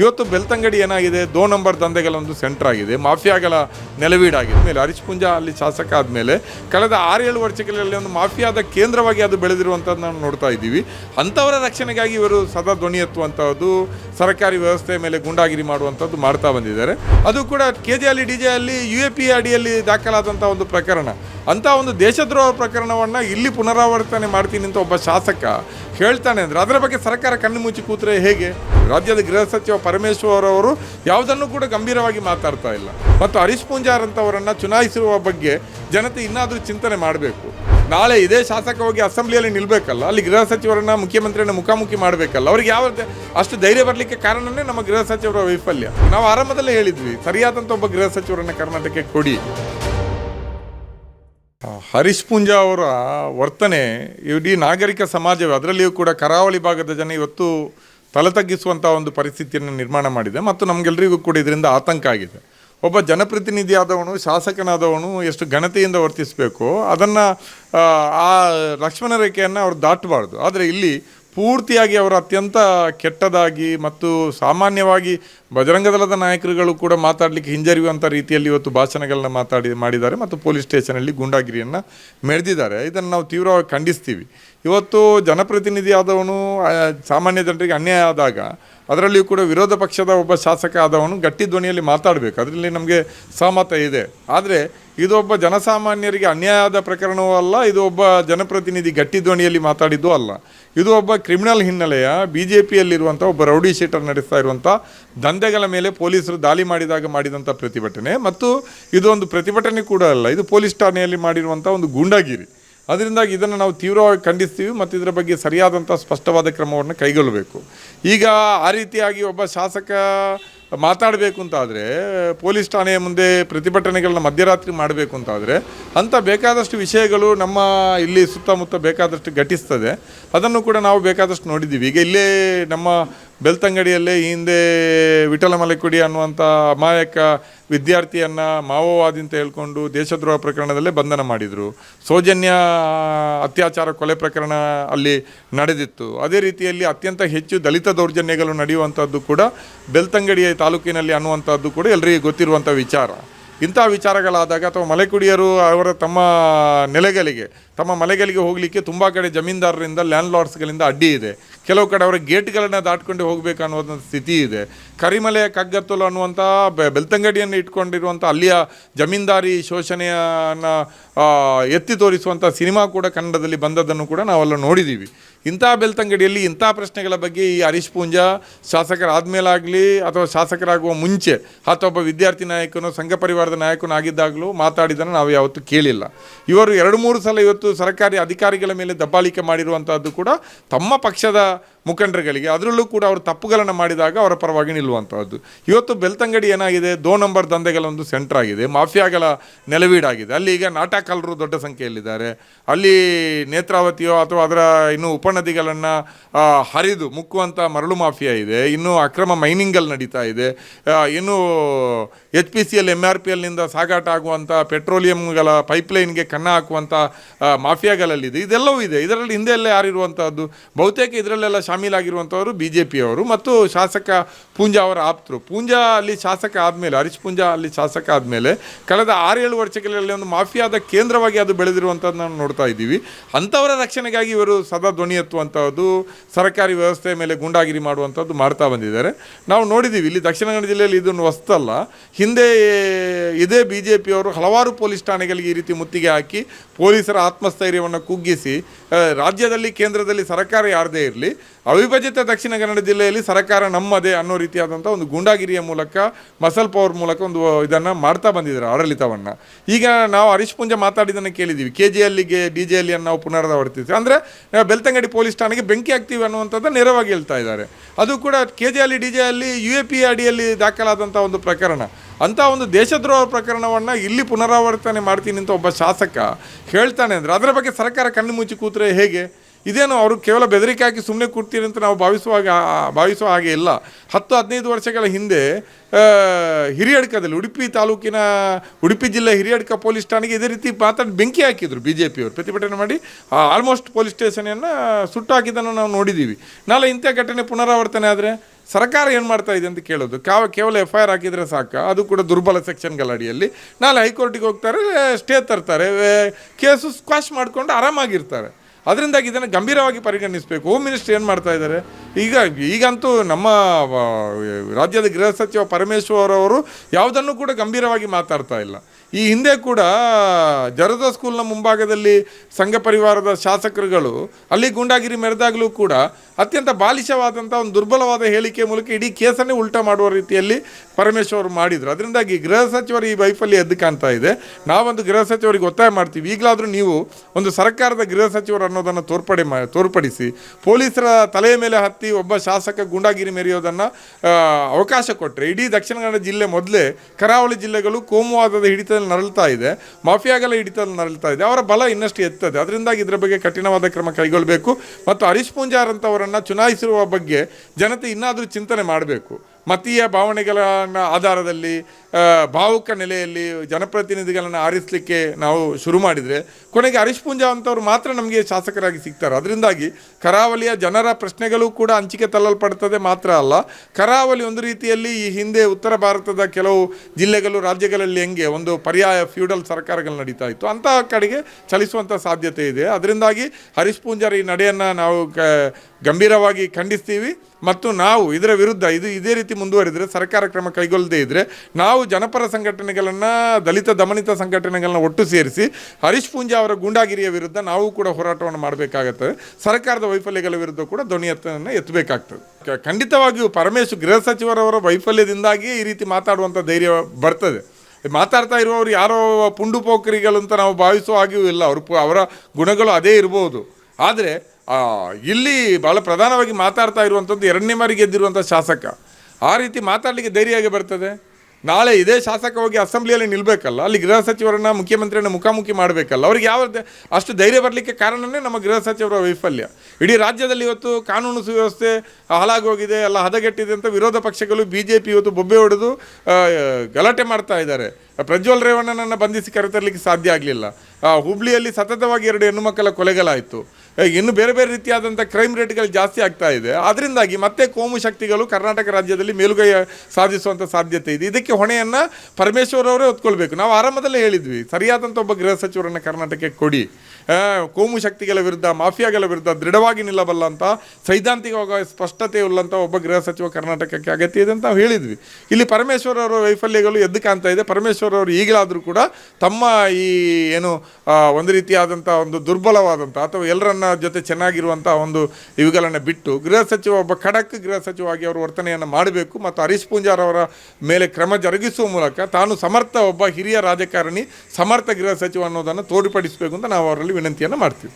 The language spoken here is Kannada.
ಇವತ್ತು ಬೆಳ್ತಂಗಡಿ ಏನಾಗಿದೆ? ದೋ ನಂಬರ್ ದಂಧೆಗಳ ಒಂದು ಸೆಂಟರ್ ಆಗಿದೆ. ಮಾಫಿಯಾಗಳ ನೆಲವೀಡಾಗಿದೆ. ಮೇಲೆ ಹರೀಶ್ ಪುಂಜಾ ಅಲ್ಲಿ ಶಾಸಕ ಆದಮೇಲೆ ಕಳೆದ ಆರೇಳು ವರ್ಷಗಳಲ್ಲಿ ಒಂದು ಮಾಫಿಯಾದ ಕೇಂದ್ರವಾಗಿ ಅದು ಬೆಳೆದಿರುವಂಥದ್ದು ನಾವು ನೋಡ್ತಾ ಇದ್ದೀವಿ. ಅಂಥವರ ರಕ್ಷಣೆಗಾಗಿ ಇವರು ಸದಾ ಧ್ವನಿ ಎತ್ತುವಂಥದ್ದು ಸರ್ಕಾರಿ ವ್ಯವಸ್ಥೆ ಮೇಲೆ ಗುಂಡಾಗಿರಿ ಮಾಡುವಂಥದ್ದು ಮಾಡ್ತಾ ಬಂದಿದ್ದಾರೆ. ಅದು ಕೂಡ ಕೆ ಜೆ ಅಲ್ಲಿ, ಡಿ ಜೆ ಅಲ್ಲಿ, ಯು ಎ ಪಿ ಅಡಿಯಲ್ಲಿ ದಾಖಲಾದಂಥ ಒಂದು ಪ್ರಕರಣ. ಅಂಥ ಒಂದು ದೇಶದ್ರೋಹ ಪ್ರಕರಣವನ್ನು ಇಲ್ಲಿ ಪುನರಾವರ್ತನೆ ಮಾಡ್ತೀನಿ ಅಂತ ಒಬ್ಬ ಶಾಸಕ ಹೇಳ್ತಾನೆ ಅಂದರೆ ಅದರ ಬಗ್ಗೆ ಸರ್ಕಾರ ಕಣ್ಣು ಮುಚ್ಚಿ ಕೂತ್ರೆ ಹೇಗೆ? ರಾಜ್ಯದ ಗೃಹ ಸಚಿವ ಪರಮೇಶ್ವರ್ ಅವರು ಯಾವುದನ್ನು ಕೂಡ ಗಂಭೀರವಾಗಿ ಮಾತಾಡ್ತಾ ಇಲ್ಲ. ಮತ್ತು ಹರೀಶ್ ಪೂಂಜಾರ್ ಅಂತವರನ್ನು ಚುನಾಯಿಸುವ ಬಗ್ಗೆ ಜನತೆ ಇನ್ನಾದರೂ ಚಿಂತನೆ ಮಾಡಬೇಕು. ನಾಳೆ ಇದೇ ಶಾಸಕ ಹೋಗಿ ಅಸೆಂಬ್ಲಿಯಲ್ಲಿ ನಿಲ್ಬೇಕಲ್ಲ, ಅಲ್ಲಿ ಗೃಹ ಸಚಿವರನ್ನ, ಮುಖ್ಯಮಂತ್ರಿಯನ್ನು ಮುಖಾಮುಖಿ ಮಾಡಬೇಕಲ್ಲ, ಅವ್ರಿಗೆ ಯಾವ ಅಷ್ಟು ಧೈರ್ಯ ಬರಲಿಕ್ಕೆ ಕಾರಣನೇ ನಮ್ಮ ಗೃಹ ಸಚಿವರ ವೈಫಲ್ಯ. ನಾವು ಆರಂಭದಲ್ಲೇ ಹೇಳಿದ್ವಿ ಸರಿಯಾದಂಥ ಒಬ್ಬ ಗೃಹ ಸಚಿವರನ್ನ ಕರ್ನಾಟಕಕ್ಕೆ ಕೊಡಿ. ಹರೀಶ್ ಪೂಂಜಾ ಅವರ ವರ್ತನೆ ಇಡೀ ನಾಗರಿಕ ಸಮಾಜವೇ, ಅದರಲ್ಲಿಯೂ ಕೂಡ ಕರಾವಳಿ ಭಾಗದ ಜನ ಇವತ್ತು ತಲೆ ತಗ್ಗಿಸುವಂಥ ಒಂದು ಪರಿಸ್ಥಿತಿಯನ್ನು ನಿರ್ಮಾಣ ಮಾಡಿದೆ ಮತ್ತು ನಮಗೆಲ್ಲರಿಗೂ ಕೂಡ ಇದರಿಂದ ಆತಂಕ ಆಗಿದೆ. ಒಬ್ಬ ಜನಪ್ರತಿನಿಧಿಯಾದವನು, ಶಾಸಕನಾದವನು ಎಷ್ಟು ಘನತೆಯಿಂದ ವರ್ತಿಸಬೇಕು, ಅದನ್ನು ಆ ಲಕ್ಷ್ಮಣ ರೇಖೆಯನ್ನು ಅವ್ರು ದಾಟಬಾರ್ದು. ಆದರೆ ಇಲ್ಲಿ ಪೂರ್ತಿಯಾಗಿ ಅವರು ಅತ್ಯಂತ ಕೆಟ್ಟದಾಗಿ ಮತ್ತು ಸಾಮಾನ್ಯವಾಗಿ ಬಜರಂಗದಳದ ನಾಯಕರುಗಳು ಕೂಡ ಮಾತಾಡಲಿಕ್ಕೆ ಹಿಂಜರಿಯುವಂಥ ರೀತಿಯಲ್ಲಿ ಇವತ್ತು ಭಾಷಣಗಳನ್ನ ಮಾತಾಡಿ ಮಾಡಿದ್ದಾರೆ ಮತ್ತು ಪೊಲೀಸ್ ಸ್ಟೇಷನಲ್ಲಿ ಗೂಂಡಾಗಿರಿಯನ್ನು ಮೆರೆದಿದ್ದಾರೆ. ಇದನ್ನು ನಾವು ತೀವ್ರವಾಗಿ ಖಂಡಿಸ್ತೀವಿ. ಇವತ್ತು ಜನಪ್ರತಿನಿಧಿ ಆದವನು ಸಾಮಾನ್ಯ ಜನರಿಗೆ ಅನ್ಯಾಯ ಆದಾಗ ಅದರಲ್ಲಿಯೂ ಕೂಡ ವಿರೋಧ ಪಕ್ಷದ ಒಬ್ಬ ಶಾಸಕ ಆದವನು ಗಟ್ಟಿ ಧ್ವನಿಯಲ್ಲಿ ಮಾತಾಡಬೇಕು. ಅದರಲ್ಲಿ ನಮಗೆ ಸಹಮತ ಇದೆ. ಆದರೆ ಇದು ಒಬ್ಬ ಜನಸಾಮಾನ್ಯರಿಗೆ ಅನ್ಯಾಯದ ಪ್ರಕರಣವೂ ಅಲ್ಲ ಇದು ಒಬ್ಬ ಜನಪ್ರತಿನಿಧಿ ಗಟ್ಟಿ ಧ್ವನಿಯಲ್ಲಿ ಮಾತಾಡಿದ್ದು ಅಲ್ಲ. ಇದು ಒಬ್ಬ ಕ್ರಿಮಿನಲ್ ಹಿನ್ನೆಲೆಯ ಬಿ ಜೆ ಪಿಯಲ್ಲಿರುವಂಥ ಒಬ್ಬ ರೌಡಿ ಶೀಟರ್ ನಡೆಸ್ತಾ ಇರುವಂಥ ದಂಧೆಗಳ ಮೇಲೆ ಪೊಲೀಸರು ದಾಳಿ ಮಾಡಿದಾಗ ಮಾಡಿದಂಥ ಪ್ರತಿಭಟನೆ. ಮತ್ತು ಇದು ಒಂದು ಪ್ರತಿಭಟನೆ ಕೂಡ ಅಲ್ಲ, ಇದು ಪೊಲೀಸ್ ಠಾಣೆಯಲ್ಲಿ ಮಾಡಿರುವಂಥ ಒಂದು ಗೂಂಡಾಗಿರಿ. ಅದರಿಂದಾಗಿ ಇದನ್ನು ನಾವು ತೀವ್ರವಾಗಿ ಖಂಡಿಸ್ತೀವಿ ಮತ್ತು ಇದರ ಬಗ್ಗೆ ಸರಿಯಾದಂಥ ಸ್ಪಷ್ಟವಾದ ಕ್ರಮವನ್ನು ಕೈಗೊಳ್ಳಬೇಕು. ಈಗ ಆ ರೀತಿಯಾಗಿ ಒಬ್ಬ ಶಾಸಕ ಮಾತಾಡಬೇಕು ಅಂತಾದರೆ, ಪೊಲೀಸ್ ಠಾಣೆಯ ಮುಂದೆ ಪ್ರತಿಭಟನೆಗಳನ್ನ ಮಧ್ಯರಾತ್ರಿ ಮಾಡಬೇಕು ಅಂತಾದರೆ ಅಂಥ ಬೇಕಾದಷ್ಟು ವಿಷಯಗಳು ನಮ್ಮ ಇಲ್ಲಿ ಸುತ್ತಮುತ್ತ ಬೇಕಾದಷ್ಟು ಘಟಿಸ್ತದೆ. ಅದನ್ನು ಕೂಡ ನಾವು ಬೇಕಾದಷ್ಟು ನೋಡಿದ್ದೀವಿ. ಈಗ ಇಲ್ಲೇ ನಮ್ಮ ಬೆಳ್ತಂಗಡಿಯಲ್ಲೇ ಈ ಹಿಂದೆ ವಿಠಲ ಮಲೆಕುಡಿ ಅನ್ನುವಂಥ ಅಮಾಯಕ ವಿದ್ಯಾರ್ಥಿಯನ್ನು ಮಾವೋವಾದಿ ಅಂತ ಹೇಳ್ಕೊಂಡು ದೇಶದ್ರೋಹ ಪ್ರಕರಣದಲ್ಲೇ ಬಂಧನ ಮಾಡಿದರು. ಸೌಜನ್ಯ ಅತ್ಯಾಚಾರ ಕೊಲೆ ಪ್ರಕರಣ ಅಲ್ಲಿ ನಡೆದಿತ್ತು. ಅದೇ ರೀತಿಯಲ್ಲಿ ಅತ್ಯಂತ ಹೆಚ್ಚು ದಲಿತ ದೌರ್ಜನ್ಯಗಳು ನಡೆಯುವಂಥದ್ದು ಕೂಡ ಬೆಳ್ತಂಗಡಿಯ ತಾಲೂಕಿನಲ್ಲಿ ಅನ್ನುವಂಥದ್ದು ಕೂಡ ಎಲ್ಲರಿಗೂ ಗೊತ್ತಿರುವಂಥ ವಿಚಾರ. ಇಂಥ ವಿಚಾರಗಳಾದಾಗ ಅಥವಾ ಮಲೆಕುಡಿಯರು ಅವರ ತಮ್ಮ ನೆಲೆಗಳಿಗೆ, ತಮ್ಮ ಮಲೆಗಳಿಗೆ ಹೋಗಲಿಕ್ಕೆ ತುಂಬ ಕಡೆ ಜಮೀನ್ದಾರರಿಂದ ಲ್ಯಾಂಡ್ ಲಾರ್ಡ್ಸ್ಗಳಿಂದ ಅಡ್ಡಿ ಇದೆ. ಕೆಲವು ಕಡೆ ಅವರ ಗೇಟ್ಗಳನ್ನು ದಾಟ್ಕೊಂಡು ಹೋಗಬೇಕು ಅನ್ನೋದಂಥ ಸ್ಥಿತಿ ಇದೆ. ಕರಿಮಲೆಯ ಕಗ್ಗತ್ತಲು ಅನ್ನುವಂಥ ಬೆಳ್ತಂಗಡಿಯನ್ನು ಇಟ್ಕೊಂಡಿರುವಂಥ ಅಲ್ಲಿಯ ಜಮೀನ್ದಾರಿ ಶೋಷಣೆಯನ್ನು ಎತ್ತಿ ತೋರಿಸುವಂಥ ಸಿನಿಮಾ ಕೂಡ ಕನ್ನಡದಲ್ಲಿ ಬಂದದ್ದನ್ನು ಕೂಡ ನಾವೆಲ್ಲ ನೋಡಿದ್ದೀವಿ. ಇಂಥ ಬೆಳ್ತಂಗಡಿಯಲ್ಲಿ ಇಂಥ ಪ್ರಶ್ನೆಗಳ ಬಗ್ಗೆ ಈ ಹರೀಶ್ ಪೂಂಜಾ ಶಾಸಕರಾದಮೇಲಾಗಲಿ ಅಥವಾ ಶಾಸಕರಾಗುವ ಮುಂಚೆ ಅಥವಾ ಒಬ್ಬ ವಿದ್ಯಾರ್ಥಿ ನಾಯಕನು, ಸಂಘ ಪರಿವಾರದ ನಾಯಕನು ಆಗಿದ್ದಾಗಲೂ ಮಾತಾಡಿದ್ದನ್ನು ನಾವು ಯಾವತ್ತೂ ಕೇಳಿಲ್ಲ. ಇವರು ಎರಡು ಮೂರು ಸಲ ಇವತ್ತು ಸರ್ಕಾರಿ ಅಧಿಕಾರಿಗಳ ಮೇಲೆ ದಬ್ಬಾಳಿಕೆ ಮಾಡಿರುವಂಥದ್ದು ಕೂಡ ತಮ್ಮ ಪಕ್ಷದ ಮುಖಂಡರುಗಳಿಗೆ, ಅದರಲ್ಲೂ ಕೂಡ ಅವರು ತಪ್ಪುಗಳನ್ನು ಮಾಡಿದಾಗ ಅವರ ಪರವಾಗಿ ನಿಲ್ಲುವಂಥದ್ದು ಇವತ್ತು ಬೆಳ್ತಂಗಡಿ ಏನಾಗಿದೆ? ದೋ ನಂಬರ್ ದಂಧೆಗಳ ಒಂದು ಸೆಂಟರ್ ಆಗಿದೆ, ಮಾಫಿಯಾಗಳ ನೆಲವೀಡಾಗಿದೆ. ಅಲ್ಲಿ ಈಗ ನಾಟಕಲ್ಲರು ದೊಡ್ಡ ಸಂಖ್ಯೆಯಲ್ಲಿದ್ದಾರೆ. ಅಲ್ಲಿ ನೇತ್ರಾವತಿಯೋ ಅಥವಾ ಅದರ ಇನ್ನು ಉಪನದಿಗಳನ್ನು ಹರಿದು ಮುಕ್ಕುವಂಥ ಮರಳು ಮಾಫಿಯಾ ಇದೆ. ಇನ್ನು ಅಕ್ರಮ ಮೈನಿಂಗಲ್ಲಿ ನಡೀತಾ ಇದೆ. ಇನ್ನು H P C L M R P ಎಲ್ನಿಂದ ಸಾಗಾಟ ಆಗುವಂಥ ಪೆಟ್ರೋಲಿಯಂಗಳ ಪೈಪ್ಲೈನ್ಗೆ ಕನ್ನ ಹಾಕುವಂಥ ಮಾಫಿಯಾಗಳಲ್ಲಿದೆ. ಇದೆಲ್ಲವೂ ಇದೆ. ಇದರಲ್ಲಿ ಹಿಂದೆ ಯಾರಿರುವಂಥದ್ದು ಬಹುತೇಕ ಇದರಲ್ಲೆಲ್ಲ ಶಾಮೀಲಾಗಿರುವಂಥವರು ಬಿ ಜೆ ಪಿಯವರು ಮತ್ತು ಶಾಸಕ ಪೂಂಜಾ ಅವರ ಆಪ್ತರು. ಪೂಂಜಾ ಅಲ್ಲಿ ಶಾಸಕ ಆದಮೇಲೆ, ಹರೀಶ್ ಪೂಂಜಾ ಅಲ್ಲಿ ಶಾಸಕ ಆದಮೇಲೆ ಕಳೆದ ಆರೇಳು ವರ್ಷಗಳಲ್ಲಿ ಒಂದು ಮಾಫಿಯಾದ ಕೇಂದ್ರವಾಗಿ ಅದು ಬೆಳೆದಿರುವಂಥದ್ದು ನಾವು ನೋಡ್ತಾ ಇದ್ದೀವಿ. ಅಂಥವರ ರಕ್ಷಣೆಗಾಗಿ ಇವರು ಸದಾ ಧ್ವನಿ ಎತ್ತುವಂಥದ್ದು ಸರ್ಕಾರಿ ವ್ಯವಸ್ಥೆ ಮೇಲೆ ಗುಂಡಾಗಿರಿ ಮಾಡುವಂಥದ್ದು ಮಾಡ್ತಾ ಬಂದಿದ್ದಾರೆ. ನಾವು ನೋಡಿದ್ದೀವಿ, ಇಲ್ಲಿ ದಕ್ಷಿಣ ಕನ್ನಡ ಜಿಲ್ಲೆಯಲ್ಲಿ ಇದನ್ನು ಹೊಸ್ತಲ್ಲ ಹಿಂದೆ ಇದೇ ಬಿ ಜೆ ಪಿಯವರು ಹಲವಾರು ಪೊಲೀಸ್ ಠಾಣೆಗಳಿಗೆ ಈ ರೀತಿ ಮುತ್ತಿಗೆ ಹಾಕಿ ಪೊಲೀಸರ ಆತ್ಮಸ್ಥೈರ್ಯವನ್ನು ಕುಗ್ಗಿಸಿ ರಾಜ್ಯದಲ್ಲಿ, ಕೇಂದ್ರದಲ್ಲಿ ಸರ್ಕಾರ ಯಾರದೇ ಇರಲಿ ಅವಿಭಜಿತ ದಕ್ಷಿಣ ಕನ್ನಡ ಜಿಲ್ಲೆಯಲ್ಲಿ ಸರ್ಕಾರ ನಮ್ಮದೇ ಅನ್ನೋ ರೀತಿಯಾದಂಥ ಒಂದು ಗೂಂಡಾಗಿರಿಯ ಮೂಲಕ ಮಸಲ್ ಪವರ್ ಮೂಲಕ ಒಂದು ಇದನ್ನು ಮಾಡ್ತಾ ಬಂದಿದ್ದಾರೆ ಆಡಳಿತವನ್ನು. ಈಗ ನಾವು ಹರೀಶ್ ಪುಂಜ ಮಾತಾಡಿದ್ದನ್ನು ಕೇಳಿದ್ದೀವಿ. ಕೆ ಜಿ ಎಲ್ಲಿಗೆ ಡಿ ಜೆ ಎಲ್ಲಿ ನಾವು ಪುನರಾವರ್ತಿಸಿ. ಅಂದರೆ ಬೆಳ್ತಂಗಡಿ ಪೊಲೀಸ್ ಠಾಣೆಗೆ ಬೆಂಕಿ ಹಾಕ್ತೀವಿ ಅನ್ನುವಂಥದ್ದು ನೇರವಾಗಿ ಹೇಳ್ತಾ ಇದ್ದಾರೆ. ಅದು ಕೂಡ ಕೆ ಜಿ ಅಲ್ಲಿ ಡಿ ಜೆ ಅಲ್ಲಿ ಯು ಎ ಪಿ ಅಡಿಯಲ್ಲಿ ದಾಖಲಾದಂಥ ಒಂದು ಪ್ರಕರಣ. ಅಂಥ ಒಂದು ದೇಶದ್ರೋಹ ಪ್ರಕರಣವನ್ನು ಇಲ್ಲಿ ಪುನರಾವರ್ತನೆ ಮಾಡ್ತೀನಿ ಅಂತ ಒಬ್ಬ ಶಾಸಕ ಹೇಳ್ತಾನೆ ಅಂದರೆ, ಅದರ ಬಗ್ಗೆ ಸರ್ಕಾರ ಕಣ್ಣು ಮುಚ್ಚಿ ಕೂತ್ರೆ ಹೇಗೆ? ಇದೇನು ಅವರು ಕೇವಲ ಬೆದರಿಕೆ ಹಾಕಿ ಸುಮ್ಮನೆ ಕೂರ್ತೀರಿ ಅಂತ ನಾವು ಭಾವಿಸುವಾಗ ಭಾವಿಸುವ ಹಾಗೆ ಇಲ್ಲ. ಹತ್ತು, ಹದಿನೈದು ವರ್ಷಗಳ ಹಿಂದೆ ಹಿರಿಯಡ್ಕದಲ್ಲಿ, ಉಡುಪಿ ತಾಲೂಕಿನ, ಉಡುಪಿ ಜಿಲ್ಲೆ ಹಿರಿಯಡ್ಕ ಪೊಲೀಸ್ ಠಾಣೆಗೆ ಇದೇ ರೀತಿ ಮಾತಾಡಿ ಬೆಂಕಿ ಹಾಕಿದ್ರು ಬಿ ಜೆ ಪಿಯವರು ಪ್ರತಿಭಟನೆ ಮಾಡಿ ಆಲ್ಮೋಸ್ಟ್ ಪೊಲೀಸ್ ಸ್ಟೇಷನನ್ನು ಸುಟ್ಟು ಹಾಕಿದ್ದನ್ನು ನಾವು ನೋಡಿದ್ದೀವಿ. ನಾಳೆ ಇಂಥ ಘಟನೆ ಪುನರಾವರ್ತನೆ ಆದರೆ ಸರ್ಕಾರ ಏನು ಮಾಡ್ತಾ ಇದೆ ಅಂತ ಕೇಳೋದು. ಕಾವ, ಕೇವಲ ಎಫ್ ಐ ಆರ್ ಹಾಕಿದರೆ ಸಾಕು. ಅದು ಕೂಡ ದುರ್ಬಲ ಸೆಕ್ಷನ್ಗಳ ಅಡಿಯಲ್ಲಿ. ನಾಳೆ ಹೈಕೋರ್ಟಿಗೆ ಹೋಗ್ತಾರೆ, ಸ್ಟೇ ತರ್ತಾರೆ ಕೇಸು ಸ್ಕ್ವಾಶ್ ಮಾಡಿಕೊಂಡು ಆರಾಮಾಗಿರ್ತಾರೆ. ಅದರಿಂದಾಗಿ ಇದನ್ನು ಗಂಭೀರವಾಗಿ ಪರಿಗಣಿಸಬೇಕು. ಹೋಮ್ ಮಿನಿಸ್ಟರ್ ಏನು ಮಾಡ್ತಾ ಇದ್ದಾರೆ? ಈಗ, ಈಗಂತೂ ನಮ್ಮ ರಾಜ್ಯದ ಗೃಹ ಸಚಿವ ಪರಮೇಶ್ವರ್ ಅವರು ಯಾವುದನ್ನು ಕೂಡ ಗಂಭೀರವಾಗಿ ಮಾತಾಡ್ತಾ ಇಲ್ಲ. ಈ ಹಿಂದೆ ಕೂಡ ಜರದ ಸ್ಕೂಲ್ನ ಮುಂಭಾಗದಲ್ಲಿ ಸಂಘ ಪರಿವಾರದ ಶಾಸಕರುಗಳು, ಅಲ್ಲಿ ಗೂಂಡಾಗಿರಿ ಮೆರೆದಾಗಲೂ ಕೂಡ ಅತ್ಯಂತ ಬಾಲಿಶವಾದಂಥ ಒಂದು ದುರ್ಬಲವಾದ ಹೇಳಿಕೆ ಮೂಲಕ ಇಡೀ ಕೇಸನ್ನೇ ಉಲ್ಟಾ ಮಾಡುವ ರೀತಿಯಲ್ಲಿ ಪರಮೇಶ್ವರ್ ಮಾಡಿದರು. ಅದರಿಂದಾಗಿ ಗೃಹ ಸಚಿವರು ಈ ವೈಫಲ್ಯ ಎದ್ದು ಕಾಣ್ತಾ ಇದೆ. ನಾವೊಂದು ಗೃಹ ಸಚಿವರಿಗೆ ಒತ್ತಾಯ ಮಾಡ್ತೀವಿ. ಈಗಲಾದರೂ ನೀವು ಒಂದು ಸರ್ಕಾರದ ಗೃಹ ಸಚಿವರು ಅನ್ನೋದನ್ನು ತೋರ್ಪಡೆ ಮಾ, ತೋರ್ಪಡಿಸಿ, ಪೊಲೀಸರ ತಲೆಯ ಮೇಲೆ ಹತ್ತಿ ಒಬ್ಬ ಶಾಸಕ ಗೂಂಡಾಗಿರಿ ಮೆರೆಯೋದನ್ನು ಅವಕಾಶ ಕೊಟ್ಟರೆ ಇಡೀ ದಕ್ಷಿಣ ಕನ್ನಡ ಜಿಲ್ಲೆ ಮೊದಲೇ ಕರಾವಳಿ ಜಿಲ್ಲೆಗಳು ಕೋಮುವಾದದ ಹಿಡಿತದಲ್ಲಿ ನರಳ್ತಾ ಇದೆ, ಮಾಫಿಯಾಗಲ್ಲ ಹಿಡಿತದಲ್ಲಿ ನರಳ್ತಾ ಇದೆ, ಅವರ ಬಲ ಇನ್ನಷ್ಟು ಎತ್ತದೆ. ಅದರಿಂದಾಗಿ ಇದರ ಬಗ್ಗೆ ಕಠಿಣವಾದ ಕ್ರಮ ಕೈಗೊಳ್ಳಬೇಕು ಮತ್ತು ಹರೀಶ್ ಪೂಂಜಾರ್ ಅಂತವರನ್ನು ಚುನಾಯಿಸಿರುವ ಬಗ್ಗೆ ಜನತೆ ಇನ್ನಾದರೂ ಚಿಂತನೆ ಮಾಡಬೇಕು. ಮತೀಯ ಭಾವನೆಗಳ ಆಧಾರದಲ್ಲಿ ಭಾವುಕ ನೆಲೆಯಲ್ಲಿ ಜನಪ್ರತಿನಿಧಿಗಳನ್ನು ಆರಿಸಲಿಕ್ಕೆ ನಾವು ಶುರು ಮಾಡಿದರೆ, ಕೊನೆಗೆ ಹರೀಶ್ ಪೂಂಜಾ ಅಂತವ್ರು ಮಾತ್ರ ನಮಗೆ ಶಾಸಕರಾಗಿ ಸಿಗ್ತಾರೆ. ಅದರಿಂದಾಗಿ ಕರಾವಳಿಯ ಜನರ ಪ್ರಶ್ನೆಗಳು ಕೂಡ ಹಂಚಿಕೆ ತಳ್ಳಲ್ಪಡ್ತದೆ ಮಾತ್ರ ಅಲ್ಲ. ಕರಾವಳಿ ಒಂದು ರೀತಿಯಲ್ಲಿ ಈ ಹಿಂದೆ ಉತ್ತರ ಭಾರತದ ಕೆಲವು ಜಿಲ್ಲೆಗಳು, ರಾಜ್ಯಗಳಲ್ಲಿ ಹೆಂಗೆ ಒಂದು ಪರ್ಯಾಯ ಫ್ಯೂಡಲ್ ಸರ್ಕಾರಗಳು ನಡೀತಾ ಇತ್ತು, ಅಂತಹ ಕಡೆಗೆ ಚಲಿಸುವಂಥ ಸಾಧ್ಯತೆ ಇದೆ. ಅದರಿಂದಾಗಿ ಹರೀಶ್ ಪೂಂಜಾರ ಈ ನಡೆಯನ್ನು ನಾವು ಗಂಭೀರವಾಗಿ ಖಂಡಿಸ್ತೀವಿ. ಮತ್ತು ನಾವು ಇದರ ವಿರುದ್ಧ, ಇದು ಇದೇ ರೀತಿ ಮುಂದುವರಿದರೆ, ಸರ್ಕಾರ ಕ್ರಮ ಕೈಗೊಳ್ಳದೇ ಇದ್ದರೆ ನಾವು ಜನಪರ ಸಂಘಟನೆಗಳನ್ನು, ದಲಿತ ದಮನಿತ ಸಂಘಟನೆಗಳನ್ನ ಒಟ್ಟು ಸೇರಿಸಿ, ಹರೀಶ್ ಪೂಂಜಾ ಅವರ ಗೂಂಡಾಗಿರಿಯ ವಿರುದ್ಧ ನಾವು ಕೂಡ ಹೋರಾಟವನ್ನು ಮಾಡಬೇಕಾಗುತ್ತದೆ ಸರ್ಕಾರದ ವೈಫಲ್ಯಗಳ ವಿರುದ್ಧ ಕೂಡ ಧ್ವನಿ ಎತ್ತನ್ನು ಎತ್ತಬೇಕಾಗ್ತದೆ. ಖಂಡಿತವಾಗಿಯೂ ಪರಮೇಶ್ ಗೃಹ ಸಚಿವರವರ ವೈಫಲ್ಯದಿಂದಾಗಿ ಈ ರೀತಿ ಮಾತಾಡುವಂಥ ಧೈರ್ಯ ಬರ್ತದೆ. ಮಾತಾಡ್ತಾ ಇರುವವರು ಯಾರೋ ಪುಂಡು ಅಂತ ನಾವು ಭಾವಿಸುವ ಹಾಗೆಯೂ ಇಲ್ಲ. ಅವರು ಅವರ ಗುಣಗಳು ಅದೇ ಇರ್ಬೋದು. ಆದರೆ ಇಲ್ಲಿ ಭಾಳ ಪ್ರಧಾನವಾಗಿ ಮಾತಾಡ್ತಾ ಇರುವಂಥದ್ದು ಎರಡನೇ ಮಾರಿ ಗೆದ್ದಿರುವಂಥ ಶಾಸಕ. ಆ ರೀತಿ ಮಾತಾಡಲಿಕ್ಕೆ ಧೈರ್ಯ ಹೇಗೆ ಬರ್ತದೆ? ನಾಳೆ ಇದೇ ಶಾಸಕ ಹೋಗಿ ಅಸೆಂಬ್ಲಿಯಲ್ಲಿ ನಿಲ್ಲಬೇಕಲ್ಲ ಅಲ್ಲಿ ಗೃಹ ಸಚಿವರನ್ನ ಮುಖ್ಯಮಂತ್ರಿಯನ್ನು ಮುಖಾಮುಖಿ ಮಾಡಬೇಕಲ್ಲ, ಅವ್ರಿಗೆ ಯಾವ ಅಷ್ಟು ಧೈರ್ಯ ಬರಲಿಕ್ಕೆ ಕಾರಣನೇ ನಮ್ಮ ಗೃಹ ಸಚಿವರ ವೈಫಲ್ಯ. ಇಡೀ ರಾಜ್ಯದಲ್ಲಿ ಇವತ್ತು ಕಾನೂನು ಸುವ್ಯವಸ್ಥೆ ಹಾಳಾಗೋಗಿದೆ, ಎಲ್ಲ ಹದಗೆಟ್ಟಿದೆ ಅಂತ ವಿರೋಧ ಪಕ್ಷಗಳು ಬಿ ಜೆ ಪಿ ಇವತ್ತು ಬೊಬ್ಬೆ ಹೊಡೆದು ಗಲಾಟೆ ಮಾಡ್ತಾ ಇದ್ದಾರೆ. ಪ್ರಜ್ವಲ್ ರೇವಣ್ಣನನ್ನು ಬಂಧಿಸಿ ಕರೆತರಲಿಕ್ಕೆ ಸಾಧ್ಯ ಆಗಲಿಲ್ಲ. ಹುಬ್ಳಿಯಲ್ಲಿ ಸತತವಾಗಿ ಎರಡು ಹೆಣ್ಣು ಮಕ್ಕಳ ಕೊಲೆಗಳಾಯಿತು ಇನ್ನು ಬೇರೆ ಬೇರೆ ರೀತಿಯಾದಂಥ ಕ್ರೈಮ್ ರೇಟ್ಗಳು ಜಾಸ್ತಿ ಆಗ್ತಾ ಇದೆ. ಅದರಿಂದಾಗಿ ಮತ್ತೆ ಕೋಮು ಶಕ್ತಿಗಳು ಕರ್ನಾಟಕ ರಾಜ್ಯದಲ್ಲಿ ಮೇಲುಗೈ ಸಾಧಿಸುವಂಥ ಸಾಧ್ಯತೆ ಇದೆ. ಇದಕ್ಕೆ ಹೊಣೆಯನ್ನು ಪರಮೇಶ್ವರ್ ಅವರೇ ಹೊತ್ಕೊಳ್ಬೇಕು. ನಾವು ಆರಂಭದಲ್ಲೇ ಹೇಳಿದ್ವಿ ಸರಿಯಾದಂಥ ಒಬ್ಬ ಗೃಹ ಸಚಿವರನ್ನು ಕರ್ನಾಟಕಕ್ಕೆ ಕೊಡಿ. ಕೋಮು ಶಕ್ತಿಗಳ ವಿರುದ್ಧ, ಮಾಫಿಯಾಗಳ ವಿರುದ್ಧ ದೃಢವಾಗಿ ನಿಲ್ಲಬಲ್ಲಂಥ ಸೈದ್ಧಾಂತಿಕವಾಗಿ ಸ್ಪಷ್ಟತೆ ಉಳ್ಳಂಥ ಒಬ್ಬ ಗೃಹ ಸಚಿವ ಕರ್ನಾಟಕಕ್ಕೆ ಅಗತ್ಯ ಇದೆ ಅಂತ ನಾವು ಹೇಳಿದ್ವಿ. ಇಲ್ಲಿ ಪರಮೇಶ್ವರ್ ಅವರ ವೈಫಲ್ಯಗಳು ಎದ್ದು ಕಾಣ್ತಾ ಇದೆ. ಪರಮೇಶ್ವರ್ ಅವರು ಈಗಲಾದರೂ ಕೂಡ ತಮ್ಮ ಈ ಏನು ಒಂದು ರೀತಿಯಾದಂಥ ಒಂದು ದುರ್ಬಲವಾದಂಥ ಅಥವಾ ಎಲ್ಲರನ್ನ ಜೊತೆ ಚೆನ್ನಾಗಿರುವಂಥ ಒಂದು ಇವುಗಳನ್ನು ಬಿಟ್ಟು ಗೃಹ ಸಚಿವ, ಒಬ್ಬ ಖಡಕ್ ಗೃಹ ಸಚಿವವಾಗಿ ಅವರು ವರ್ತನೆಯನ್ನು ಮಾಡಬೇಕು ಮತ್ತು ಹರೀಶ್ ಪೂಂಜಾರ್ ಅವರ ಮೇಲೆ ಕ್ರಮ ಜರುಗಿಸುವ ಮೂಲಕ ತಾನು ಸಮರ್ಥ ಒಬ್ಬ ಹಿರಿಯ ರಾಜಕಾರಣಿ, ಸಮರ್ಥ ಗೃಹ ಸಚಿವ ಅನ್ನೋದನ್ನು ತೋರ್ಪಡಿಸಬೇಕು ಅಂತ ನಾವು ಅವರಲ್ಲಿ ವಿನಂತಿಯನ್ನು ಮಾಡ್ತೀವಿ.